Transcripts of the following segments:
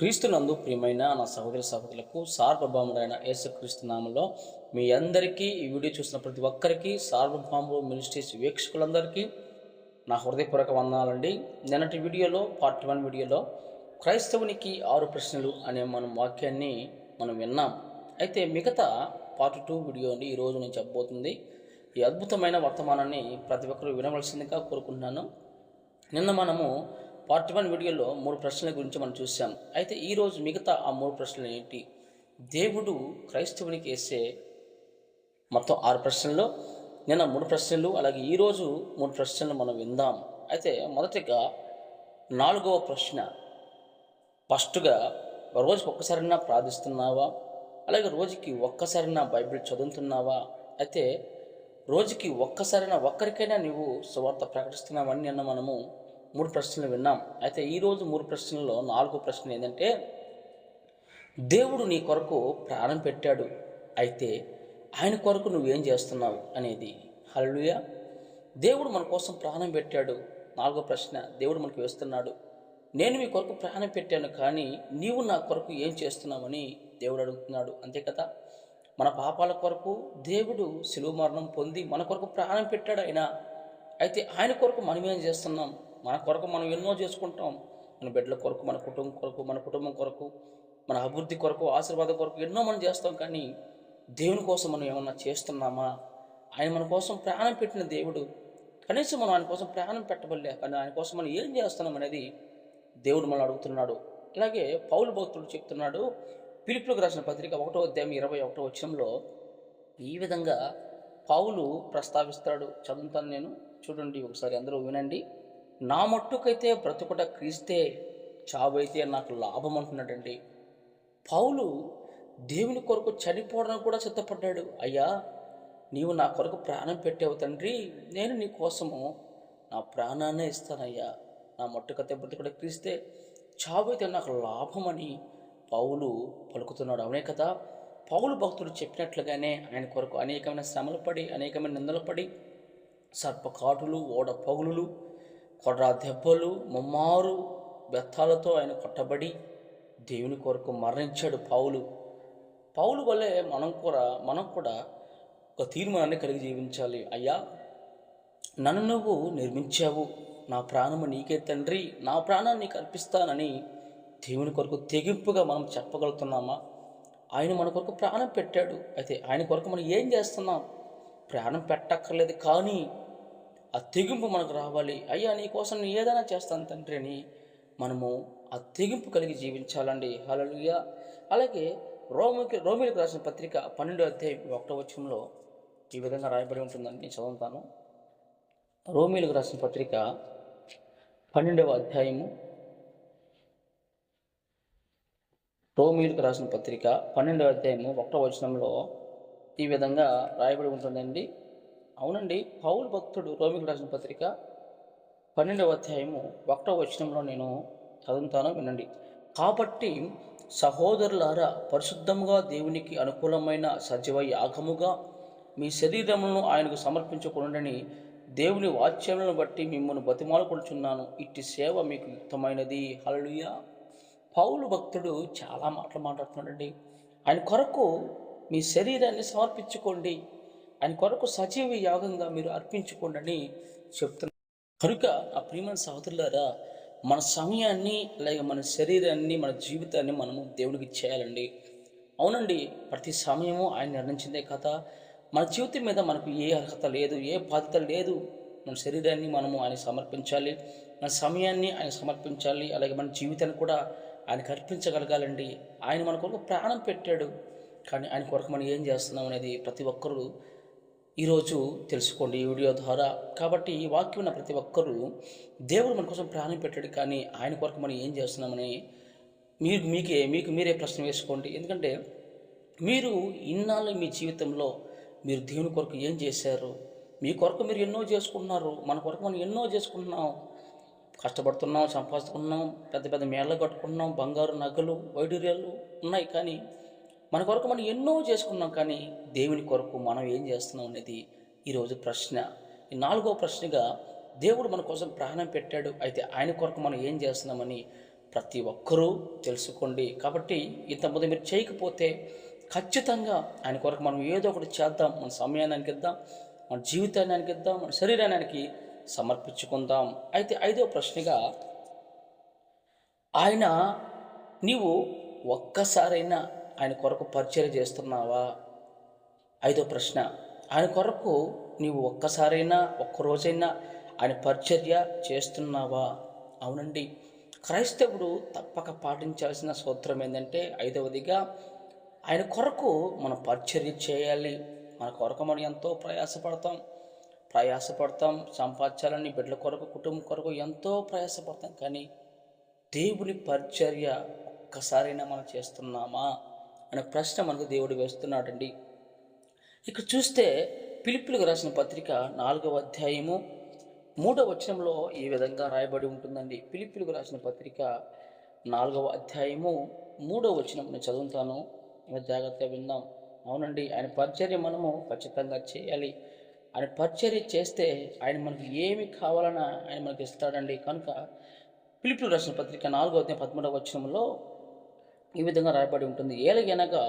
క్రీస్తునందు ప్రియమైన నా సహోదర సహోదరులకు సార్వభౌముడైన యేసుక్రీస్తు నామంలో మీ అందరికీ ఈ వీడియో చూసిన ప్రతి ఒక్కరికి సార్వభౌముడు మినిస్ట్రీస్ వీక్షకులందరికీ నా హృదయపూర్వక వందనాలండి. నిన్నటి వీడియోలో పార్ట్ వన్ వీడియోలో క్రైస్తవునికి ఆరు ప్రశ్నలు అనే మనం వాక్యాన్ని మనం విన్నాం. అయితే మిగతా పార్ట్ టూ వీడియోని ఈరోజు నేను చెప్పబోతుంది. ఈ అద్భుతమైన వర్తమానాన్ని ప్రతి ఒక్కరూ వినవలసిందిగా కోరుకుంటున్నాను. నిన్న మనము పార్ట్ వన్ వీడియోలో మూడు ప్రశ్నల గురించి మనం చూసాం అయితే ఈరోజు మిగతా ఆ మూడు ప్రశ్నలు ఏంటి? దేవుడు క్రైస్తవునికి వేసే మొత్తం ఆరు ప్రశ్నల్లో నిన్న మూడు ప్రశ్నలు అలాగే ఈరోజు మూడు ప్రశ్నలు మనం విందాం. అయితే మొదటిగా నాలుగవ ప్రశ్న ఫస్ట్గా రోజుకి ఒక్కసారైనా ప్రార్థిస్తున్నావా? అలాగే రోజుకి ఒక్కసారైనా బైబిల్ చదువుతున్నావా? అయితే రోజుకి ఒక్కసారైనా ఒక్కరికైనా నువ్వు సువార్త ప్రకటిస్తున్నావని నిన్న మనము మూడు ప్రశ్నలు విన్నాం. అయితే ఈరోజు మూడు ప్రశ్నల్లో నాలుగో ప్రశ్న ఏంటంటే దేవుడు నీ కొరకు ప్రాణం పెట్టాడు. అయితే ఆయన కొరకు నువ్వేం చేస్తున్నావు అనేది. హల్లుయ దేవుడు మన కోసం ప్రాణం పెట్టాడు. నాలుగో ప్రశ్న దేవుడు మనకు వేస్తున్నాడు. నేను మీ కొరకు ప్రాణం పెట్టాను కానీ నీవు నా కొరకు ఏం చేస్తున్నావని దేవుడు అడుగుతున్నాడు. అంతే కదా? మన పాపాల కొరకు దేవుడు శిలువ మరణం పొంది మన కొరకు ప్రాణం పెట్టాడు ఆయన. అయితే ఆయన కొరకు మనం ఏం చేస్తున్నాం? మన కొరకు మనం ఎన్నో చేసుకుంటాం. మన బిడ్డల కొరకు మన కుటుంబం కొరకు మన కుటుంబం కొరకు మన అభివృద్ధి కొరకు ఆశీర్వాదం కొరకు ఎన్నో మనం చేస్తాం కానీ దేవుని కోసం మనం ఏమన్నా చేస్తున్నామా? ఆయన మన కోసం ప్రాణం పెట్టిన దేవుడు. కనీసం మనం ఆయన కోసం ప్రాణం పెట్టబడలే కానీ ఆయన కోసం మనం ఏం చేస్తున్నాం అనేది దేవుడు మనం అడుగుతున్నాడు. అలాగే పౌలు భక్తుడు చెప్తున్నాడు. పిలుపులకు రాసిన పత్రిక ఒకటో అధ్యాయం ఇరవై ఒకటో వచ్చంలో ఈ విధంగా పౌలు ప్రస్తావిస్తాడు. చదువుతాను నేను. చూడండి ఒకసారి అందరూ వినండి. నా మట్టుకైతే బ్రతుకుట క్రీస్తే చావైతే నాకు లాభం అంటున్నాడండి. పౌలు దేవుని కొరకు చనిపోవడానికి కూడా సిద్ధపడ్డాడు. అయ్యా నీవు నా కొరకు ప్రాణం పెట్టావు తండ్రి. నేను నీ కోసము నా ప్రాణాన్నే ఇస్తానయ్యా. నా మట్టుకైతే బ్రతుకుట క్రీస్తే చావైతే నాకు లాభమని పౌలు పలుకుతున్నాడు. అవునే కదా? పౌలు భక్తుడు చెప్పినట్లుగానే ఆయన కొరకు అనేకమైన శ్రమలు పడి అనేకమైన నిందలు పడి సర్పకాటులు ఓడ పగులులు కొర్ర దెబ్బలు ముమ్మారు బెత్తాలతో ఆయన కొట్టబడి దేవుని కొరకు మరణించాడు పౌలు. పౌలు వల్లే మనం కూడా మనం కూడా ఒక తీర్మానాన్ని కలిగి జీవించాలి. అయ్యా నన్ను నువ్వు నిర్మించావు. నా ప్రాణము నీకే తండ్రి. నా ప్రాణాన్ని నీకు అర్పిస్తానని దేవుని కొరకు తెగింపుగా మనం చెప్పగలుగుతున్నామా? ఆయన మన కొరకు ప్రాణం పెట్టాడు. అయితే ఆయన కొరకు మనం ఏం చేస్తున్నాం? ప్రాణం పెట్టక్కర్లేదు కానీ ఆ తెగింపు మనకు రావాలి. అయ్యా నీ కోసం నేను ఏదైనా చేస్తాను తండ్రి అని మనము ఆ తెగింపు కలిగి జీవించాలండి. హలలుయ అలాగే రోమికి రోమిలకు రాసిన పత్రిక పన్నెండో అధ్యాయం ఒకటో వచ్చంలో ఈ విధంగా రాయబడి ఉంటుందని నేను చదువుతాను. రోమిలకు రాసిన పత్రిక పన్నెండవ అధ్యాయము రోమిలకు రాసిన పత్రిక పన్నెండవ అధ్యాయము ఒకటో వచనంలో ఈ విధంగా రాయబడి ఉంటుందండి. అవునండి. పౌలు భక్తుడు రోమిలకు రాసిన పత్రిక పన్నెండవ అధ్యాయము ఒకటవ వచనంలో నేను చదువుతాను వినండి. కాబట్టి సహోదరులారా పరిశుద్ధముగా దేవునికి అనుకూలమైన సజీవ యాగముగా మీ శరీరములను ఆయనకు సమర్పించకూడని దేవుని వాచ్యములను బట్టి మిమ్మల్ని బతిమాలుకొడుచున్నాను ఇట్టి సేవ మీకు యుక్తమైనది. హల్లెలూయా. పౌలు భక్తుడు చాలా మాటలు మాట్లాడుతున్నాడండి. ఆయన కొరకు మీ శరీరాన్ని సమర్పించుకోండి. ఆయన కొరకు సజీవ యాగంగా మీరు అర్పించుకోండి చెప్తున్నారు కనుక ఆ ప్రియమైన సహోదరులారా మన సమయాన్ని అలాగే మన శరీరాన్ని మన జీవితాన్ని మనము దేవునికి ఇచ్చేయాలండి అవునండి ప్రతి సమయము ఆయన నిర్ణయించిందే కదా. మన జీవితం మీద మనకు ఏ అర్హత లేదు ఏ బాధ్యత లేదు. మన శరీరాన్ని మనము ఆయన సమర్పించాలి. మన సమయాన్ని ఆయన సమర్పించాలి. అలాగే మన జీవితాన్ని కూడా ఆయనకు అర్పించగలగాలండి. ఆయన మన కొరకు ప్రాణం పెట్టాడు. కానీ ఆయన కొరకు మనం ఏం చేస్తున్నాం అనేది ప్రతి ఒక్కరూ ఈరోజు తెలుసుకోండి ఈ వీడియో ద్వారా. కాబట్టి ఈ వాక్యం ఉన్న ప్రతి ఒక్కరూ దేవుడు మన కోసం ప్రాణం పెట్టాడు కానీ ఆయన కొరకు మనం ఏం చేస్తున్నామని మీరు మీకే మీకు మీరే ప్రశ్న వేసుకోండి. ఎందుకంటే మీరు ఇన్నాళ్ళు మీ జీవితంలో మీరు దేవుని కొరకు ఏం చేశారు? మీ కొరకు మీరు ఎన్నో చేసుకుంటున్నారు? మన కొరకు మనం ఎన్నో చేసుకుంటున్నాం? కష్టపడుతున్నాం సంపాదిస్తున్నాం పెద్ద పెద్ద మేళ్ళ కట్టుకున్నాం బంగారు నగలు వైడూర్యాలు ఉన్నాయి కానీ మన కొరకు మనం ఎన్నో చేసుకున్నాం కానీ దేవుని కొరకు మనం ఏం చేస్తున్నాం అనేది ఈరోజు ప్రశ్న. ఈ నాలుగో ప్రశ్నగా దేవుడు మన కోసం ప్రాణం పెట్టాడు అయితే ఆయన కొరకు మనం ఏం చేస్తున్నామని ప్రతి ఒక్కరూ తెలుసుకోండి. కాబట్టి ఇంతకుముందు మీరు చేయకపోతే ఖచ్చితంగా ఆయన కొరకు మనం ఏదో ఒకటి చేద్దాం మన సమయాన్ని ఇద్దాం మన జీవితాన్ని ఇద్దాం మన శరీరానికి సమర్పించుకుందాం. అయితే ఐదో ప్రశ్నగా ఆయన నీవు ఒక్కసారైనా ఆయన కొరకు పరిచయం చేస్తున్నావా? ఐదో ప్రశ్న. ఆయన కొరకు నీవు ఒక్కసారైనా ఒక్కరోజైనా ఆయన పరిచర్య చేస్తున్నావా? అవునండి. క్రైస్తవుడు తప్పక పాటించాల్సిన సూత్రం ఏంటంటే ఐదవదిగా ఆయన కొరకు మనం పరిచర్య చేయాలి. మన కొరకు మనం ఎంతో ప్రయాసపడతాం. ప్రయాసపడతాం. సంపాదించాలని బిడ్డల కొరకు కుటుంబం కొరకు ఎంతో ప్రయాసపడతాం. కానీ దేవుని పరిచర్య ఒక్కసారైనా మనం చేస్తున్నామా? అనే ప్రశ్న మనకు దేవుడు వేస్తున్నాడండి. ఇక్కడ చూస్తే పిలుపులకు రాసిన పత్రిక నాలుగవ అధ్యాయము మూడవ వచనంలో ఈ విధంగా రాయబడి ఉంటుందండి. పిలుపులకు రాసిన పత్రిక నాలుగవ అధ్యాయము మూడవ వచనం నేను చదువుతాను జాగ్రత్తగా విందాం. అవునండి ఆయన పరిచర్య మనము ఖచ్చితంగా చేయాలి. ఆయన పరిచర్య చేస్తే ఆయన మనకు ఏమి కావాలన్నా ఆయన మనకి ఇస్తాడండి. కనుక పిలుపులు రాసిన పత్రిక నాలుగో అధ్యాయం పదమూడవ వచనంలో ఈ విధంగా రాయబడి ఉంటుంది. ఏలగనగా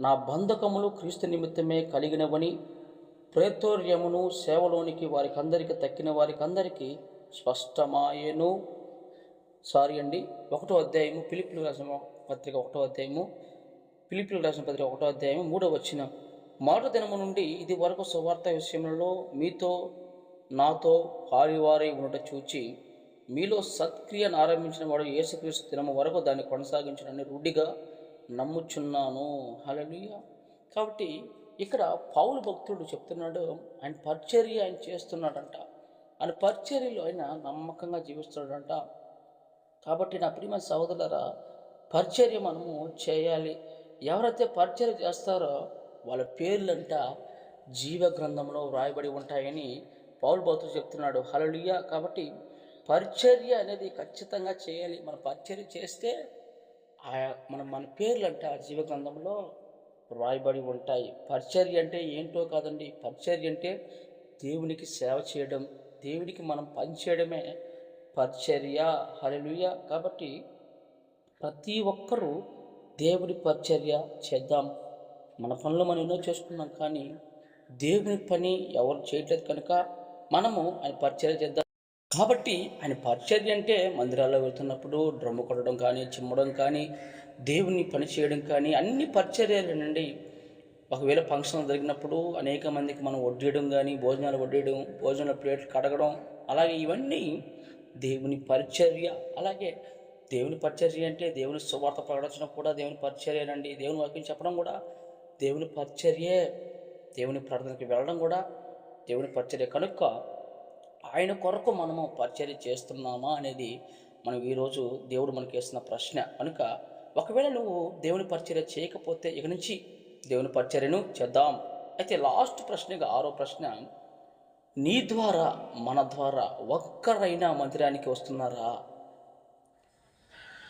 నా బంధకములు క్రీస్తు నిమిత్తమే కలిగినవని ప్రేతోర్యమును సేవలోనికి వారికి అందరికి తక్కిన వారికి అందరికీ స్పష్టమాయను. సారీ అండి ఒకటో అధ్యాయము పిలిపిలు రాసిన పత్రిక ఒకటో అధ్యాయము పిలిపిలు రాసిన పత్రిక ఒకటో అధ్యాయము మూడో వచ్చిన. మాట దినము నుండి ఇది వరకు సువార్త విషయంలో మీతో నాతో పారివారై ఉండట చూచి మీలో సత్క్రియను ఆరంభించిన వాడు యేసుక్రీస్తు దినము వరకు దాన్ని కొనసాగించడాన్ని రూఢిగా నమ్ముచున్నాను. హల్లెలూయా. కాబట్టి ఇక్కడ పౌలు భక్తుడు చెప్తున్నాడు ఆయన పరిచర్య ఆయన చేస్తున్నాడంట. ఆయన పరిచర్యలో ఆయన నమ్మకంగా జీవిస్తున్నాడంట. కాబట్టి నా ప్రియమ సహోదరులరా పరిచర్య మనము చేయాలి. ఎవరైతే పరిచర్య చేస్తారో వాళ్ళ పేర్లంట జీవ గ్రంథంలో వ్రాయబడి ఉంటాయని పౌరు భక్తుడు చెప్తున్నాడు. హలలుయ కాబట్టి పరిచర్య అనేది ఖచ్చితంగా చేయాలి. మన పరిచర్య చేస్తే ఆయా మన మన అంటే ఆ జీవగ్రంథంలో రాయబడి ఉంటాయి. పరిచర్య అంటే ఏంటో కాదండి. పరిచర్య అంటే దేవునికి సేవ చేయడం దేవునికి మనం పనిచేయడమే పరిచర్య హల్లెలూయ. కాబట్టి ప్రతి ఒక్కరూ దేవుని పరిచర్య చేద్దాం. మన పనులు మనం ఎన్నో చేసుకున్నాం కానీ దేవుని పని ఎవరు చేయట్లేదు కనుక మనము ఆయన పరిచర్య చేద్దాం. కాబట్టి ఆయన పరిచర్య అంటే మందిరాల్లో వెళ్తున్నప్పుడు డ్రమ్ము కొట్టడం కానీ చిమ్మడం కానీ దేవుని పని చేయడం కానీ అన్ని పరిచర్యలేనండి ఒకవేళ ఫంక్షన్ జరిగినప్పుడు అనేక మందికి మనం వడ్డీయడం కానీ భోజనాలు వడ్డీయడం భోజనాల ప్లేట్లు కడగడం అలాగే ఇవన్నీ దేవుని పరిచర్య అలాగే దేవుని పరిచర్య అంటే దేవుని సువార్త ప్రకటించడం కూడా దేవుని పరిచర్యనండి. దేవుని వాక్యం చెప్పడం కూడా దేవుని పరిచర్యే. దేవుని ప్రార్థనకి వెళ్ళడం కూడా దేవుని పరిచర్య. కనుక ఆయన కొరకు మనము పరిచర్య చేస్తున్నామా అనేది మనం ఈరోజు దేవుడు మనకి వేస్తున్న ప్రశ్న. కనుక ఒకవేళ నువ్వు దేవుని పరిచర్య చేయకపోతే ఇక నుంచి దేవుని పరిచర్యను చేద్దాం. అయితే లాస్ట్ ప్రశ్నగా ఆరో ప్రశ్న నీ ద్వారా మన ద్వారా ఒక్కరైనా మందిరానికి వస్తున్నారా?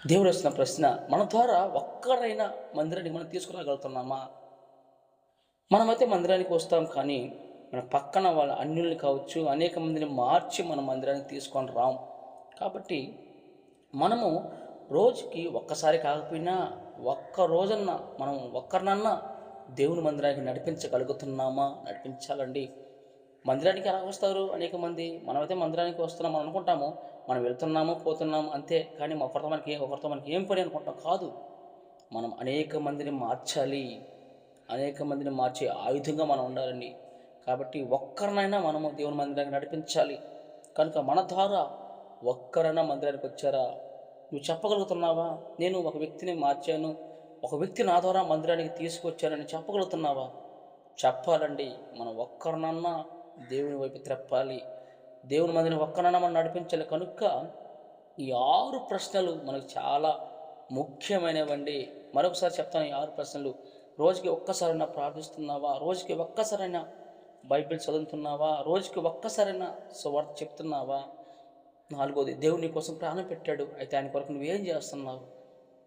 దేవుడు వేస్తున్న ప్రశ్న మన ద్వారా ఒక్కరైనా మందిరానికి మనం తీసుకురాగలుగుతున్నామా? మనమైతే మందిరానికి వస్తాం కానీ మన పక్కన వాళ్ళ అన్యుల్ని కావచ్చు అనేక మందిని మార్చి మన మందిరానికి తీసుకొని రాం. కాబట్టి మనము రోజుకి ఒక్కసారి కాకపోయినా ఒక్క రోజన్నా మనం ఒక్కరినన్నా దేవుని మందిరానికి నడిపించగలుగుతున్నామా? నడిపించాలండి. మందిరానికి ఎలా వస్తారు అనేక మంది? మనమైతే మందిరానికి వస్తున్నాం మనం అనుకుంటాము. మనం వెళ్తున్నాము పోతున్నాము అంతే. కానీ ఒకరితో మనకి ఒకరితో మనకి ఏం పని అనుకుంటాం? కాదు. మనం అనేక మందిని మార్చాలి. అనేక మందిని మార్చే ఆయుధంగా మనం ఉండాలండి. కాబట్టి ఒక్కరినైనా మనము దేవుని మందిరానికి నడిపించాలి. కనుక మన ద్వారా ఒక్కరైనా మందిరానికి వచ్చారా? నువ్వు చెప్పగలుగుతున్నావా? నేను ఒక వ్యక్తిని మార్చాను. ఒక వ్యక్తి నా ద్వారా మందిరానికి తీసుకొచ్చానని చెప్పగలుగుతున్నావా? చెప్పాలండి మనం ఒక్కరినన్నా దేవుని వైపు త్రెప్పాలి. దేవుని మందిని ఒక్కనన్నా మనం నడిపించాలి. కనుక ఈ ఆరు ప్రశ్నలు మనకు చాలా ముఖ్యమైనవండి. మరొకసారి చెప్తాను ఈ ఆరు ప్రశ్నలు. రోజుకి ఒక్కసారైనా ప్రార్థిస్తున్నావా? రోజుకి ఒక్కసారైనా బైబిల్ చదువుతున్నావా? రోజుకి ఒక్కసారైనా సువార్త చెప్తున్నావా? నాలుగోది దేవుని కోసం ప్రాణం పెట్టాడు. అయితే ఆయన కొరకు నువ్వేం చేస్తున్నావు?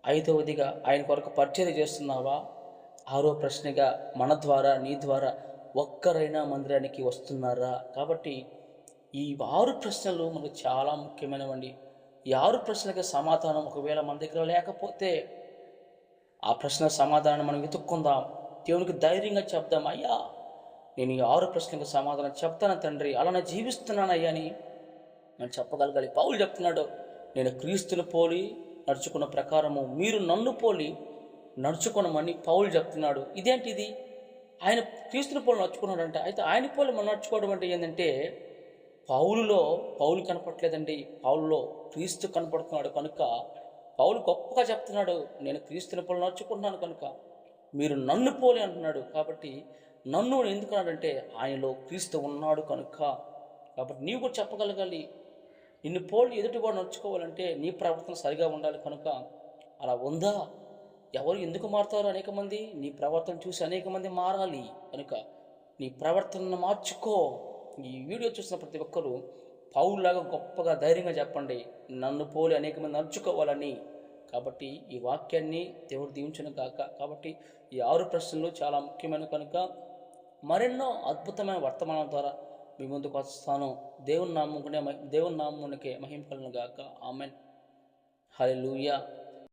ఐదవదిగా ఆయన కొరకు పరిచయం చేస్తున్నావా? ఆరో ప్రశ్నగా మన ద్వారా నీ ద్వారా ఒక్కరైనా మందిరానికి వస్తున్నారా? కాబట్టి ఈ ఆరు ప్రశ్నలు మనకు చాలా ముఖ్యమైనవండి. ఈ ఆరు ప్రశ్నలకి సమాధానం ఒకవేళ మన దగ్గర లేకపోతే ఆ ప్రశ్న సమాధానం మనం వెతుక్కుందాం. దేవునికి ధైర్యంగా చెప్దాం. అయ్యా నేను ఈ ఆరు ప్రశ్నలకు సమాధానం చెప్తాను తండ్రి. అలానే జీవిస్తున్నానయ్యా అని నేను చెప్పగలగాలి. పౌలు చెప్తున్నాడు నేను క్రీస్తుని పోలి నడుచుకున్న ప్రకారము మీరు నన్ను పోలి నడుచుకునమని పౌలు చెప్తున్నాడు. ఇదేంటిది? ఆయన క్రీస్తుని పోలి నడుచుకున్నాడంటే అయితే ఆయన పోలి మనం నడుచుకోవడం అంటే ఏంటంటే పౌలులో పౌలు కనపట్లేదండి పౌలులో క్రీస్తు కనపడుతున్నాడు కనుక పౌలు గొప్పగా చెప్తున్నాడు నేను క్రీస్తుని పోలి నడుచుకుంటున్నాను కనుక మీరు నన్ను పోలి అంటున్నాడు. కాబట్టి నన్ను ఎందుకన్నాడంటే ఆయనలో క్రీస్తు ఉన్నాడు కనుక. కాబట్టి నీవు కూడా చెప్పగలగాలి. నిన్ను పోలి ఎదుటివాడు నడుచుకోవాలంటే నీ ప్రవర్తన సరిగా ఉండాలి కనుక. అలా ఉందా? ఎవరు ఎందుకు మారుతారు అనేక మంది? నీ ప్రవర్తన చూసి అనేక మంది మారాలి కనుక. నీ ప్రవర్తనను మార్చుకో. ఈ వీడియో చూసిన ప్రతి ఒక్కరూ పౌరులాగా గొప్పగా ధైర్యంగా చెప్పండి. నన్ను పోలి అనేక మంది నడుచుకోవాలని. కాబట్టి ఈ వాక్యాన్ని దేవుడు దీవించను కాక కాబట్టి ఈ ఆరు ప్రశ్నలు చాలా ముఖ్యమైన కనుక. మరెన్నో అద్భుతమైన వర్తమానం ద్వారా మీ ముందుకు వస్తాను. దేవుని నాముకునే దేవుని నామునికే మహింపలను గాక ఆమెన్. హల్లెలూయా.